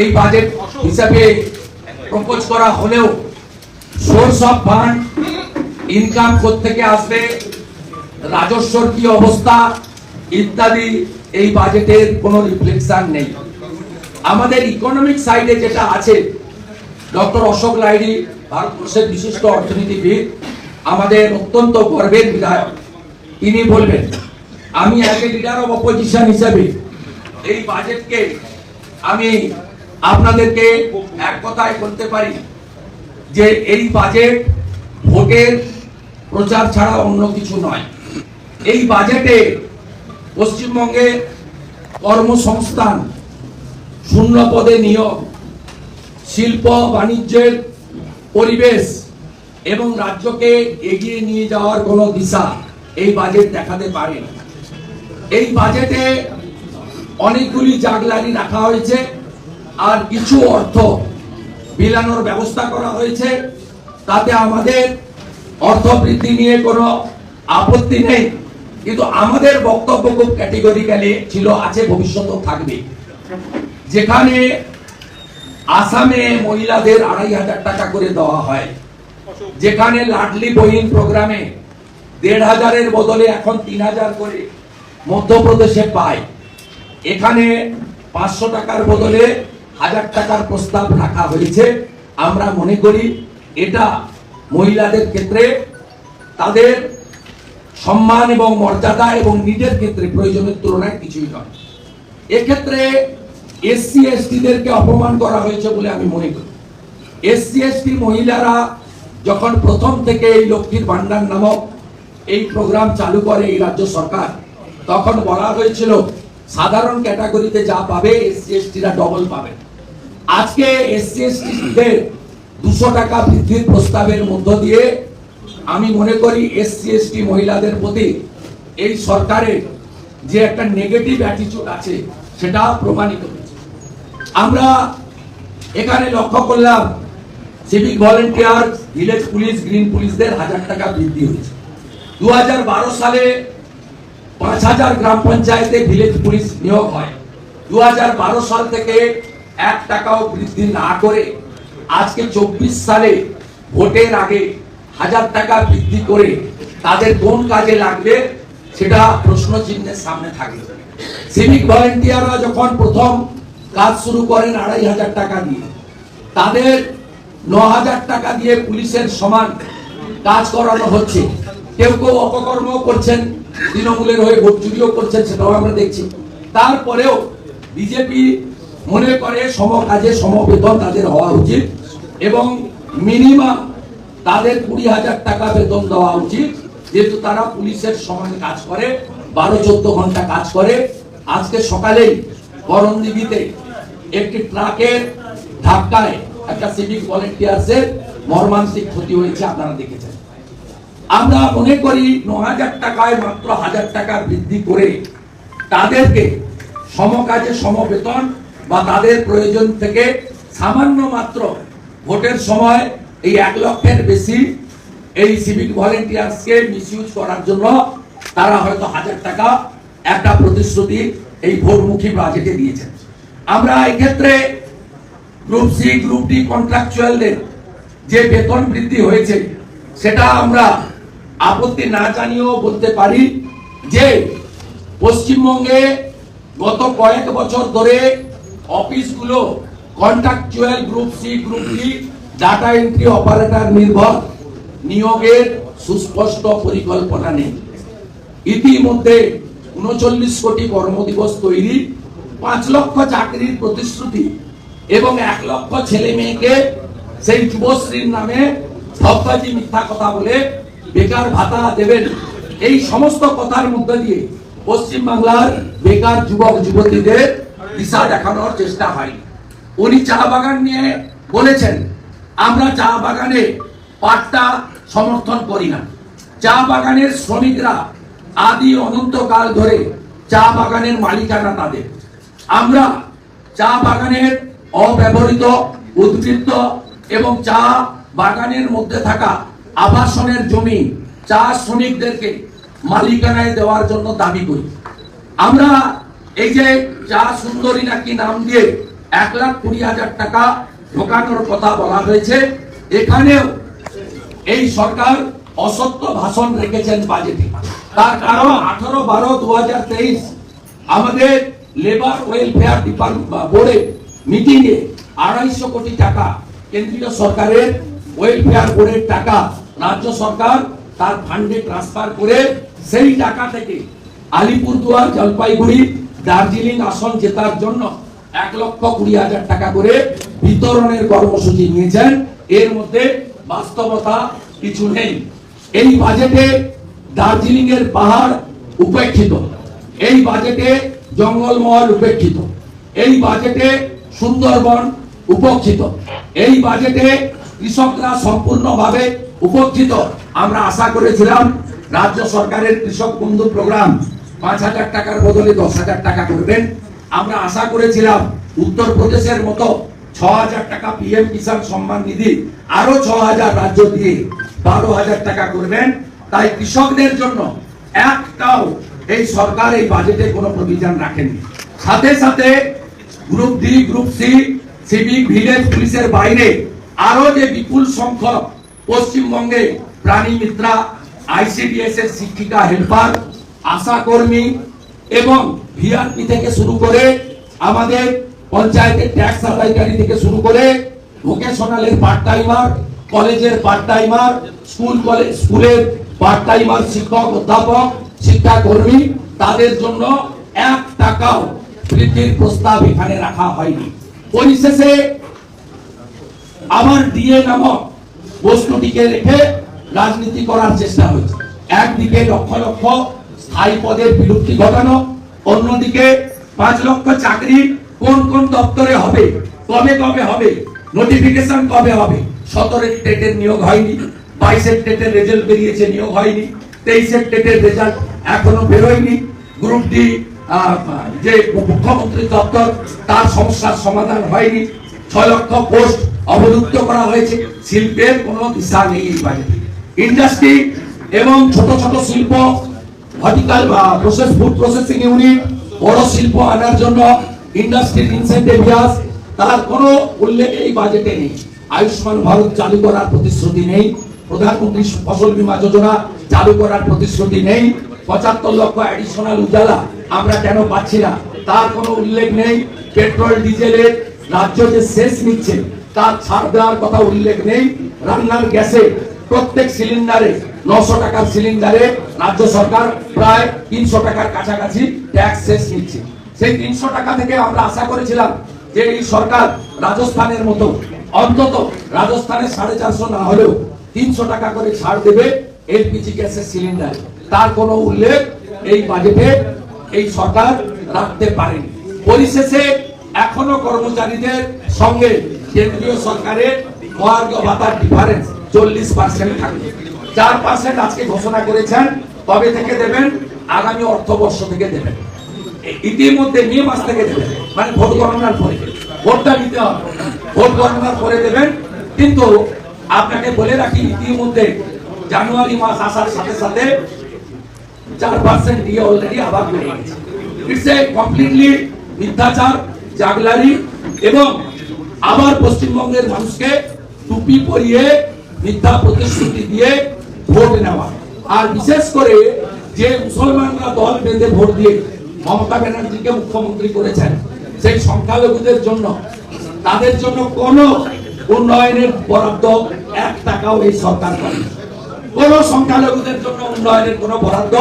এই বাজেট হিসাবে প্রপোজ করা হলেও সোর্স অফ ফান্ড ইনকাম থেকে আসবে, রাজস্বর কি অবস্থা, ইত্যাদি এই বাজেটের কোনো রিফ্লেকশন নেই। আমাদের ইকোনমিক সাইডে যেটা আছে ডক্টর অশোক লাইডি ভারতবর্ষের বিশিষ্ট অর্থনীতিবিদ, আমাদের অত্যন্ত গর্বের বিধায়ক। তিনি বলবেন, আমি এ লিডার অফ অপোজিশন হিসেবে এই বাজেটকে আমি আপনাদেরকে এক কথায় বলতে পারি যে এই বাজেট ভোটের প্রচার ছাড়া অন্য কিছু নয়। এই বাজেটে পশ্চিমবঙ্গে কর্মসংস্থান, শূন্য পদে নিয়োগ, শিল্প, বাণিজ্যের পরিবেশ এবং রাজ্যকে এগিয়ে নিয়ে যাওয়ার কোনো দিশা এই বাজেট দেখাতে পারে। এই বাজেটে অনেকগুলি জাগলারি রাখা হয়েছে। আর কিছু অর্থ বিলানোর ব্যবস্থা করা হয়েছে। তাতে আমাদের অর্থ বৃদ্ধি নিয়ে কোনো আপত্তি নেই। কিন্তু আমাদের বক্তব্য খুব ক্যাটেগরিক্যালি ছিল, আছে, ভবিষ্যতেও থাকবে। যেখানে আসামে মহিলাদের আড়াই হাজার টাকা করে দেওয়া হয়। যেখানে লাডলি বহিন প্রোগ্রামে দেড় হাজারের বদলে এখন তিন হাজার করে মধ্যপ্রদেশে পায়। এখানে পাঁচশো টাকার বদলে হাজার টাকার প্রস্তাব রাখা হয়েছে। আমরা মনে করি এটা মহিলাদের ক্ষেত্রে তাদের সম্মান এবং মর্যাদা এবং নিজের ক্ষেত্রে প্রয়োজনের তুলনায় কিছুই নয়। এক্ষেত্রে এসসি, এসটিদেরকে অপমান করা হয়েছে বলে আমি মনে করি। এসসি, এসটি মহিলারা যখন প্রথম থেকে এই লক্ষ্মীর ভান্ডার নামক এই প্রোগ্রাম চালু করে এই রাজ্য সরকার, তখন বলা হয়েছিল, সাধারণ ক্যাটাগরিতে যা পাবে, এসসি, এসটিরা ডবল পাবে। আজকে এসসি এসটিদের দুশো টাকা বৃদ্ধির প্রস্তাবের মধ্য দিয়ে আমি মনে করি এসসি এসটি মহিলাদের প্রতি এই সরকারের যে একটা নেগেটিভ অ্যাটিচিউড আছে, সেটা প্রমাণিত হয়েছে। আমরা এখানে লক্ষ্য করলাম civic volunteer village police green পুলিশদের হাজার টাকা বৃদ্ধি হয়েছে। দু হাজার বারো সালে পাঁচ হাজার গ্রাম পঞ্চায়েতে ভিলেজ পুলিশ নিয়োগ হয়। দু হাজার বারো সাল থেকে এক টাকাও বৃদ্ধি না করে আজকে চব্বিশ সালে ভোটের আগে হাজার টাকা বৃদ্ধি করে তাদের কোন কাজে লাগবে সেটা প্রশ্ন চিহ্নের সামনে থাকে। সিভিক ভলেন্টিয়াররা যখন প্রথম কাজ শুরু করেন আড়াই হাজার টাকা দিয়ে, তাদের ন হাজার টাকা দিয়ে পুলিশের সমান কাজ করানো হচ্ছে। কেউ কেউ অপকর্ম করছেন, তৃণমূলের হয়ে ভোট চুরিও করছেন, সেটাও আমরা দেখছি। তারপরেও বিজেপি মনে করে সম কাজে, সমবেতন তাদের হওয়া উচিত এবং মিনিমাম তাদের কুড়ি হাজার টাকা বেতন দেওয়া উচিত। যেহেতু তারা পুলিশের সমান কাজ করে, বারো, চোদ্দ ঘণ্টা কাজ করে। আজকে সকালেই করণদিঘিতে একটি ট্রাকের ধাক্কায় একটা সিভিক ভলেন্টিয়ার্সের মর্মান্তিক ক্ষতি হয়েছে, আপনারা দেখেছেন। আমরা মনে করি ন হাজার টাকায় মাত্র হাজার টাকা বৃদ্ধি করে তাদেরকে সমকাজে সমবেতন বা তাদের প্রয়োজন থেকে সামান্য মাত্র ভোটের সময় এই এক লক্ষের বেশি এই সিভিক ভলেন্টিয়ার্সকে মিসইউজ করার জন্য তারা হয়তো হাজার টাকা একটা প্রতিশ্রুতি এই ভোটমুখী বাজেটে দিয়েছেন। আমরা এক্ষেত্রে গ্রুপ সি গ্রুপ ডি কন্ট্রাকচুয়ালদের যে বেতন বৃদ্ধি হয়েছে, সেটা আমরা আপত্তি না জানিয়েও বলতে পারি যে পশ্চিমবঙ্গে গত কয়েক বছর ধরে অফিসগুলো contractual group C group D data entry operator নির্ভর, নিয়োগের সুস্পষ্ট পরিকল্পনা নেই। ইতিমধ্যে উনচল্লিশ কোটি কর্মদিবস তৈরি, পাঁচ লক্ষ চাকরির প্রতিশ্রুতি এবং এক লক্ষ ছেলে মেয়েকে সেই যুবশ্রীর নামে সববাজি মিথ্যা কথা বলে বেকার ভাতা দেবেন। এই সমস্ত কথার মধ্যে দিয়ে পশ্চিম বাংলার বেকার যুবক যুবতীদের দিশা দেখানোর চেষ্টা হয়। উনি চা বাগান নিয়ে বলেছেন, আমরা চা বাগানে পাট্টা সমর্থন করি না। চা বাগানের শ্রমিকরা আদি অনন্তকাল ধরে চা বাগানের মালিকানা তাদের। আমরা চা বাগানের অব্যবহৃত উদ্বৃত্ত এবং চা বাগানের মধ্যে থাকা আবাসনের জমি চা শ্রমিকদেরকে মালিকানায় দেওয়ার জন্য দাবি করি। আমরা এই যে চা সুন্দরী নাকি নাম দিয়ে এক লাখ কুড়ি হাজার টাকা ঢোকানোর কথা বলা হয়েছে, এখানেও এই সরকার অসত্য ভাষণ রেখেছেন বাজেটে। তার কারণ আঠারো বারো দু আমাদের লেবার ওয়েলফেয়ার ডিপার্টমেন্ট বোর্ডে মিটিং এ আড়াইশো কোটি টাকা কেন্দ্রীয় সরকারের ওয়েলফেয়ার বোর্ডের টাকা রাজ্য সরকার তার ফান্ডে ট্রান্সফার করে সেই টাকা থেকে আলিপুরদুয়ার, জলপাইগুড়ি দার্জিলিং আসন জেতার জন্য এক লক্ষ কুড়ি হাজার টাকা করে বিতরণের কর্মসূচি নিয়েছেন। এর মধ্যে বাস্তবতা কিছু নেই। এই বাজেটে দার্জিলিং এর পাহাড় উপেক্ষিত। এই বাজেটে জঙ্গলমহল উপেক্ষিত। এই বাজেটে সুন্দরবন উপেক্ষিত। এই বাজেটে কৃষকরা সম্পূর্ণভাবে উপেক্ষিত। আমরা আশা করেছিলাম রাজ্য সরকারের কৃষক বন্ধু প্রোগ্রাম পাঁচ হাজার টাকার বদলে দশ হাজার টাকা করবেন। আমরা আশা করেছিলাম উত্তরপ্রদেশের মতো ছ হাজার টাকা পিএম কিষাণ সম্মান নিধি আরও ছ হাজার রাজ্য দিয়ে বারো হাজার টাকা করবেন। তাই কৃষকদের জন্য একটাও এই সরকার এই বাজেটে কোনো প্রভিশন রাখেনি। সাথে সাথে group D, group C, civic, village, পুলিশের বাইরে আরও যে বিপুল সংখ্যক পশ্চিমবঙ্গে প্রাণী মিত্রা আইসিডিএস এর শিক্ষিকা, হেল্পার আশা কর্মী এবং ভিআরপি থেকে শুরু করে আমাদের পঞ্চায়েতের ট্যাক্স আদায়কারী থেকে শুরু করে ভোকেশনালের পার্ট টাইমার কলেজের পার্ট টাইমার স্কুল কলেজ স্কুলের পার্ট টাইমার শিক্ষক, অধ্যাপক, শিক্ষাকর্মী, তাদের জন্য এক টাকাও বৃদ্ধির প্রস্তাব এখানে রাখা হয়নি। পরিশেষে আবার ডিএ নামক বস্তুটিকে রেখে রাজনীতি করার চেষ্টা হয়েছে। একদিকে লক্ষ লক্ষ স্থায়ী পদের বিলুপ্তি ঘটানো। অন্যদিকে পাঁচ লক্ষ চাকরি কোন কোন দপ্তরে হবে? কবে কবে হবে? নোটিফিকেশন কবে হবে? সতেরো টেটের নিয়োগ হয়নি, বাইশের টেটের রেজাল্ট বেরিয়েছে, নিয়োগ হয়নি, তেইশের টেটের রেজাল্ট এখনও বেরোয়নি। গ্রুপ ডি যে মুখ্যমন্ত্রী দপ্তর, তার সমস্যার সমাধান হয়নি। ছয় লক্ষ পোস্ট অবলুপ্ত করা হয়েছে, শিল্পের কোনো দিশা নেই বাজেটে ইন্ডাস্ট্রি এবং ছোট ছোট শিল্প ভার্টিকাল বা প্রসেস ফুড প্রসেসিং ইউনিট বড় শিল্প আনার জন্য ইন্ডাস্ট্রির ইনসেন্টিভ ইয়াস। তার কোনো উল্লেখ এই বাজেটে নেই। আয়ুষ্মান ভারত চালু করার প্রতিশ্রুতি নেই। প্রধানমন্ত্রী ফসল বীমা যোজনা চালু করার প্রতিশ্রুতি নেই। পঁচাত্তর লক্ষ অ্যাডিশনাল উজালা আমরা কেন পাচ্ছি না? তার কোনো উল্লেখ নেই। পেট্রোল ডিজেলের রাজ্য যে শেষ নিচ্ছে, তার ছাড় দেওয়ার কথা উল্লেখ নেই। রান্নার গ্যাসে প্রত্যেক সিলিন্ডারে নশো টাকার সিলিন্ডারে রাজ্য সরকার প্রায় তিনশো টাকার কাছাকাছি ট্যাক্স শেষ নিচ্ছে। সেই তিনশো টাকা থেকে আমরা আশা করেছিলাম যে এই সরকার রাজস্থানের মতো, অন্তত রাজস্থানের সাড়ে চারশো না হলেও তিনশো টাকা করে ছাড় দেবে এলপিজি গ্যাসের সিলিন্ডার তার কোনো উল্লেখ এই বাজেটে এই সরকার রাখতে পারেনি। পরিশেষে এখনও কর্মচারীদের সঙ্গে কেন্দ্রীয় সরকারের মহার্ঘ ভাতার ডিফারেন্স চল্লিশ পার্সেন্ট থাকবে। চার পার্সেন্ট আজকে ঘোষণা করেছেন, কবে থেকে দেবেন? আগামী অর্থবর্ষ থেকে দেবেন। ইতিমধ্যে মে মাস থেকে দেবেন। মানে ভোট গণনার পরে। ভোটটা নিতে হবে। ভোট গণনার পরে দেবেন। কিন্তু আপনাকে বলে রাখি, ইতিমধ্যে জানুয়ারি মাস আসার সাথে সাথে চার পার্সেন্ট দিয়ে অলরেডি আবার বেড়ে গেছে। ইটস এ কমপ্লিটলি মিথ্যাচার, জাগলারি এবং আবার পশ্চিমবঙ্গের মানুষকে টুপি পরিয়ে মিথ্যা প্রতিশ্রুতি দিয়ে ভোট নেওয়া। আর বিশেষ করে যে মুসলমানরা দল বেঁধে ভোট দিয়ে মমতা ব্যানার্জিকে মুখ্যমন্ত্রী করেছেন, সেই সংখ্যালঘুদের জন্য, তাদের জন্য কোনো উন্নয়নের বরাদ্দ এক টাকাও এই সরকার করেনি। কোন সংখ্যালঘুদের জন্য উন্নয়নের কোন বরাদ্দ,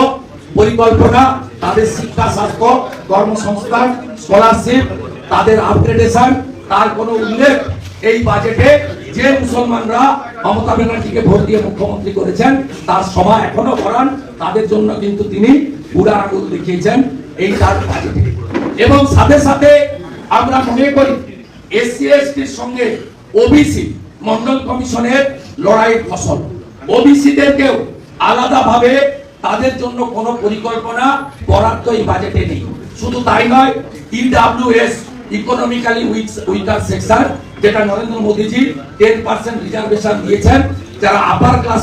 পরিকল্পনা, তাদের শিক্ষা, স্বাস্থ্য, কর্মসংস্থান স্কলারশিপ তাদের আপগ্রেডেশন তার কোনো উল্লেখ এই বাজেটে যে মুসলমানরা মমতা ব্যানার্জিকে ভোট দিয়ে মুখ্যমন্ত্রী করেছেন, তার সভা এখনও করান। তাদের জন্য কিন্তু তিনি বুড়া আঙুল দেখিয়েছেন। এই তার এবং সাথে সাথে আমরা মনে করি, এসসি, এসটির সঙ্গে ওবিসি, মন্ডল কমিশনের লড়াইয়ের ফসল। ওবিসিদেরকেও আলাদাভাবে তাদের জন্য কোনো পরিকল্পনা বরাদ্দ এই বাজেটে নেই। শুধু তাই নয় ইডাব্লিউএস ইকোনমিক্যালি উইকার সেকশন যেটা Narendra Modiji ten percent reservation দিয়েছেন। যারা আপার ক্লাস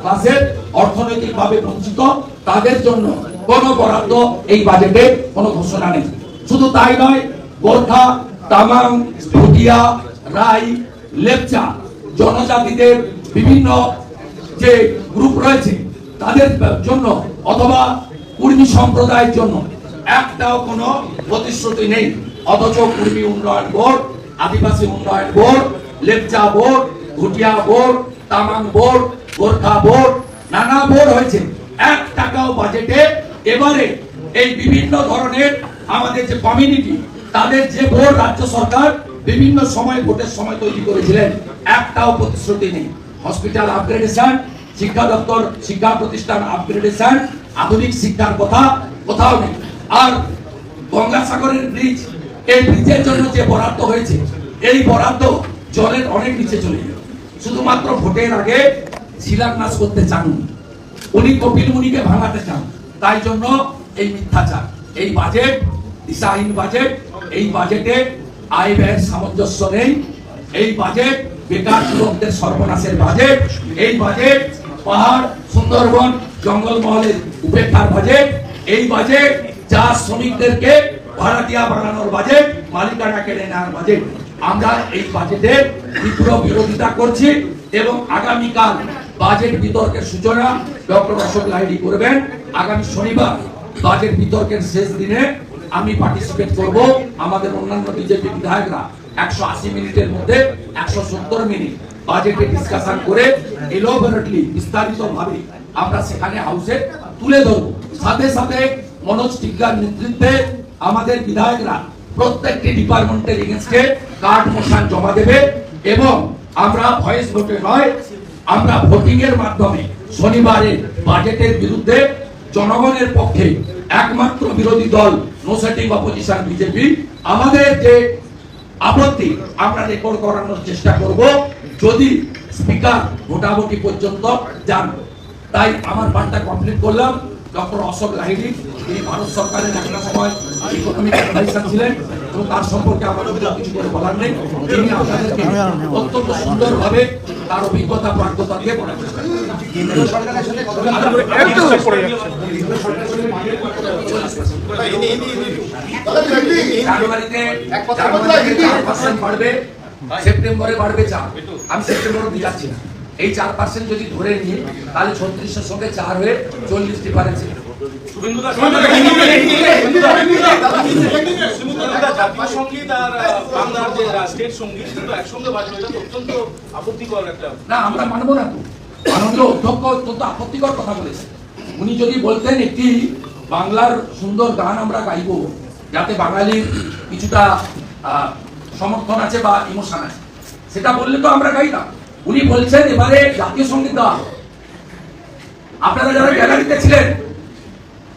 ক্লাসের অর্থনৈতিকভাবে বঞ্চিত, তাদের জন্য কোনো বরাদ্দ এই বাজেটে কোনো ঘোষণা নেই। শুধু তাই নয়, গোর্খা, তামাং, ভুটিয়া, রাই, লেপচা জনজাতিদের বিভিন্ন যে গ্রুপ রয়েছে, তাদের জন্য অথবা কুর্মী সম্প্রদায়ের জন্য একটাও কোনো প্রতিশ্রুতি নেই। অথচ কুর্মী উন্নয়ন বোর্ড আদিবাসী উন্নয়ন board, Lepcha board Bhutia board, Tamang board, Gorkha board, নানা বোর্ড হয়েছে। এক টাকাও বাজেটে এবারে এই বিভিন্ন ধরনের আমাদের যে কমিউনিটি তাদের যে বোর্ড রাজ্য সরকার বিভিন্ন সময় ভোটের সময় তৈরি করেছিলেন, একটাও প্রতিশ্রুতি নেই। হসপিটাল আপগ্রেডেশন শিক্ষা দপ্তর, শিক্ষা প্রতিষ্ঠান আপগ্রেডেশন আধুনিক শিক্ষার কথা কোথাও নেই। আর গঙ্গাসাগরের ব্রিজ এই ব্রিজের জন্য যে বরাদ্দ হয়েছে, এই বরাদ্দ জলের অনেক নিচে চলে গেল। শুধুমাত্র ভোটের আগে শিলান্যাস করতে চান উনি। কপিল মুনিকে ভাঙাতে চান। তাই জন্য এই মিথ্যাচার, এই বাজেট দিশাহীন বাজেট এই বাজেটে আয় ব্যয়ের সামঞ্জস্য নেই। এই বাজেট বেকার যুবকদের সর্বনাশের বাজেট এই বাজেট পাহাড়, সুন্দরবন, জঙ্গলমহলের উপেক্ষার বাজেট এই বাজেট যা শ্রমিকদেরকে ভাড়াটিয়া বানানোর বাজেট মালিকানা কেড়ে নেওয়ার বাজেট আমরা এই বাজেটের তীব্র বিরোধিতা করছি এবং আগামীকাল বাজেট বিতর্কের সূচনা ডক্টর অশোক লাহিড়ী করবেন। আগামী শনিবার বাজেট বিতর্কের শেষ দিনে আমি পার্টিসিপেট করব। আমাদের অন্যান্য বিজেপি বিধায়করা একশো আশি মিনিটের মধ্যে একশো সত্তর মিনিট বাজেটে ডিসকাশন করে এলোবারেটলি বিস্তারিত ভাবে আমরা সেখানে হাউসে তুলে ধরবো। সাথে সাথে মনোজ টিকার নেতৃত্বে আমাদের বিধায়করা প্রত্যেকটি ডিপার্টমেন্টের এগেনস্টে কার্ড মোশন জমা দেবে এবং আমরা ভয়েস ভোটে নয়, আমরা ভোটিং এর মাধ্যমে শনিবারে বাজেটের বিরুদ্ধে জনগণের পক্ষে একমাত্র বিরোধী দল নো সেটিং অপোজিশন বিজেপি। আমাদের যে আপত্তি, আমরা রেকর্ড করানোর চেষ্টা করব। যদি স্পিকার ভোটাভুটি পর্যন্ত যান, তাই আমার পানটা কমপ্লিট করলাম। ডক্টর অশোক লাহিড়ী তিনি ভারত সরকারের একটা সময় ইকোনমিক অ্যাডভাইসার ছিলেন এবং তার সম্পর্কে আমার কিছু করে বলার নেই। তিনি আপনাদেরকে অত্যন্ত সুন্দরভাবে তার অভিজ্ঞতা প্রাজ্ঞতা দিয়ে বলার চেষ্টা সেপ্টেম্বরে বাড়বে চার। আমি সেপ্টেম্বর অব্দি যাচ্ছি না। এই চার পার্সেন্ট যদি ধরে নিই তাহলে ছত্রিশের সঙ্গে চার হয়ে চল্লিশ ডিফারেন্স আপত্তিকর কথা উনি যদি বলতেন একটি বাংলার সুন্দর গান আমরা গাইব যাতে বাঙালির কিছুটা আহ, সমর্থন আছে বা ইমোশন আছে সেটা বললে তো আমরা গাই না। উনি বলছেন এবারে জাতীয় সংগীত হবে। আপনারা যারা গ্যালারিতে ছিলেন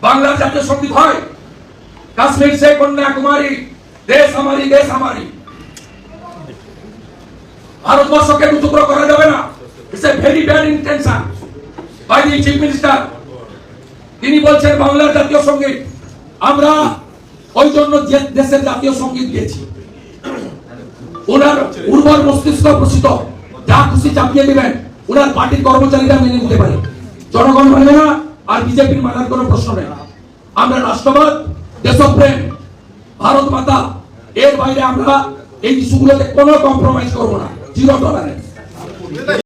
বাংলার জাতীয় সংগীত হয়। কাশ্মীর সে কন্যাকুমারী দেশ আমারি দেশ আমারি ভারতবর্ষকে টুকরো করা যাবে না। It's a very bad intention by the chief minister তিনি বলছেন, বাংলার জাতীয় সংগীত, আমরা ওই জন্য দেশের জাতীয় সংগীত গিয়েছি ওনার উর্বর মস্তিষ্ক প্রসিত যা খুশি চাপিয়ে দিবেন, ওনার পার্টির কর্মচারীরা মেনে নিতে পারে। জনগণ মানবে না আর বিজেপির মানার কোনো প্রশ্ন নেই। আমরা রাষ্ট্রবাদ, দেশপ্রেম, ভারত মাতা, এর বাইরে আমরা এই ইস্যুগুলোতে কোনো কম্প্রোমাইজ করব না জিরো টলারেন্স